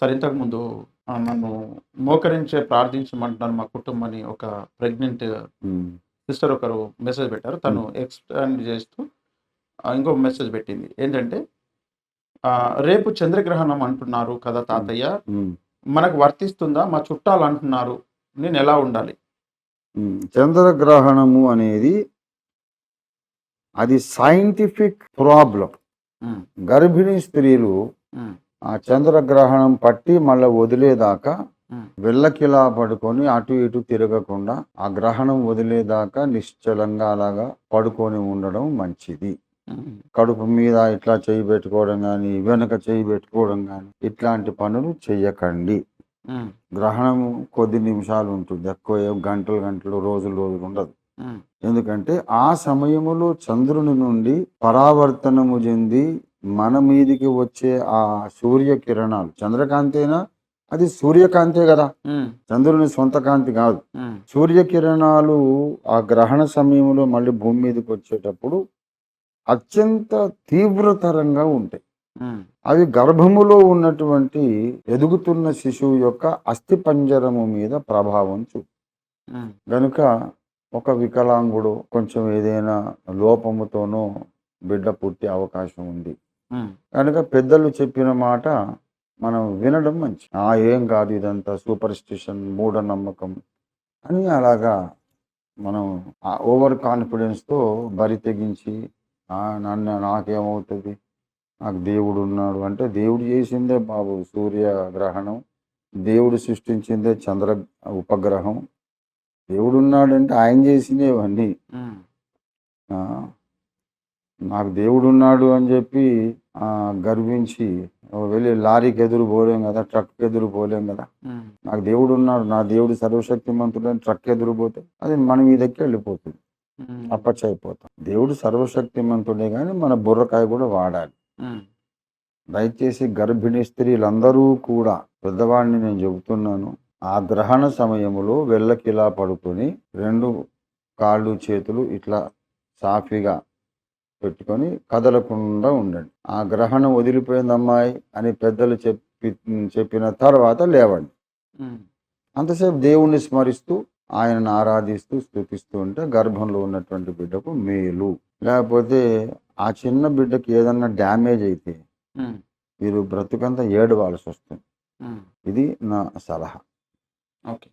Sir ఇంతకుముందు నన్ను మోకరించే ప్రార్థించమంటున్నాను మా కుటుంబాన్ని ఒక ప్రెగ్నెంట్ సిస్టర్ ఒకరు మెసేజ్ పెట్టారు. తను ఎక్స్టెండ్ చేస్తూ ఇంకో మెసేజ్ పెట్టింది. ఏంటంటే రేపు చంద్రగ్రహణం అంటున్నారు కదా తాతయ్య. మనకు వర్తిస్తుందా? మా చుట్టాలు అంటున్నారు. నేను ఎలా ఉండాలి. చంద్రగ్రహణము అనేది అది సైంటిఫిక్ ప్రాబ్లం గర్భిణీ స్త్రీలు ఆ చంద్రగ్రహణం పట్టి మళ్ళీ వదిలేదాకా వెళ్ళకిలా పడుకొని అటు ఇటు తిరగకుండా ఆ గ్రహణం వదిలేదాకా నిశ్చలంగా అలాగా పడుకొని ఉండడం మంచిది. కడుపు మీద ఇట్లా చేయి పెట్టుకోవడం కానీ వెనక చేయి పెట్టుకోవడం కానీ ఇట్లాంటి పనులు చెయ్యకండి. ఉమ్, గ్రహణం కొద్ది నిమిషాలు ఉంటుంది. ఎక్కువ ఏం గంటలు గంటలు రోజులు రోజులు ఉండదు. ఎందుకంటే ఆ సమయములో చంద్రుని నుండి పరావర్తనము చెంది మన మీదికి వచ్చే ఆ సూర్యకిరణాలు చంద్రకాంతేనా? అది సూర్యకాంతే కదా. చంద్రుని సొంత కాంతి కాదు. సూర్యకిరణాలు ఆ గ్రహణ సమయంలో మళ్ళీ భూమి మీదకి వచ్చేటప్పుడు అత్యంత తీవ్రతరంగా ఉంటాయి. అవి గర్భములో ఉన్నటువంటి ఎదుగుతున్న శిశువు యొక్క అస్థిపంజరము మీద ప్రభావం చూ గనుక ఒక వికలాంగుడు కొంచెం ఏదైనా లోపముతోనో బిడ్డ పుట్టే అవకాశం ఉంది. కనుక పెద్దలు చెప్పిన మాట మనం వినడం మంచి ఆ ఏం కాదు ఇదంతా సూపర్ స్టిషన్ మూఢనమ్మకం అని అలాగా మనం ఆ ఓవర్ కాన్ఫిడెన్స్తో బరి తెగించి "ఆ, నన్ను నాకేమవుతుంది? నాకు దేవుడు ఉన్నాడు అంటే దేవుడు చేసిందే బాబు సూర్యగ్రహణం దేవుడు సృష్టించిందే చంద్ర ఉపగ్రహం. దేవుడు ఉన్నాడంటే ఆయన చేసినవన్నీ నాకు దేవుడు ఉన్నాడు అని చెప్పి గర్వించి "ఓ, వెళ్ళి లారీకి ఎదురు పోలేం కదా ట్రక్ ఎదురు పోలేం కదా. నాకు దేవుడు ఉన్నాడు నా దేవుడు సర్వశక్తిమంతుడని ట్రక్ ఎదురు పోతే అది మన మీదకి వెళ్ళిపోతుంది. ఉమ్, అప్పచ్చ అయిపోతాం దేవుడు సర్వశక్తిమంతుడే కానీ మన బుర్రకాయ కూడా వాడాలి. దయచేసి గర్భిణీ స్త్రీలందరూ కూడా పెద్దవాడిని నేను చెబుతున్నాను ఆ గ్రహణ సమయములో వెళ్ళకిలా పడుకొని రెండు కాళ్ళు చేతులు ఇట్లా సాఫీగా పెట్టుకొని కదలకుండా ఉండండి. ఆ గ్రహణం వదిలిపోయింది అమ్మాయి అని పెద్దలు చెప్పి చెప్పిన తర్వాత లేవండి. అంతసేపు దేవుణ్ణి స్మరిస్తూ ఆయనను ఆరాధిస్తూ స్థుతిస్తూ ఉంటే గర్భంలో ఉన్నటువంటి బిడ్డకు మేలు. లేకపోతే ఆ చిన్న బిడ్డకి ఏదన్నా డ్యామేజ్ అయితే మీరు బ్రతుకంతా ఏడవాల్సి వస్తుంది. ఇది నా సలహా. ఓకే.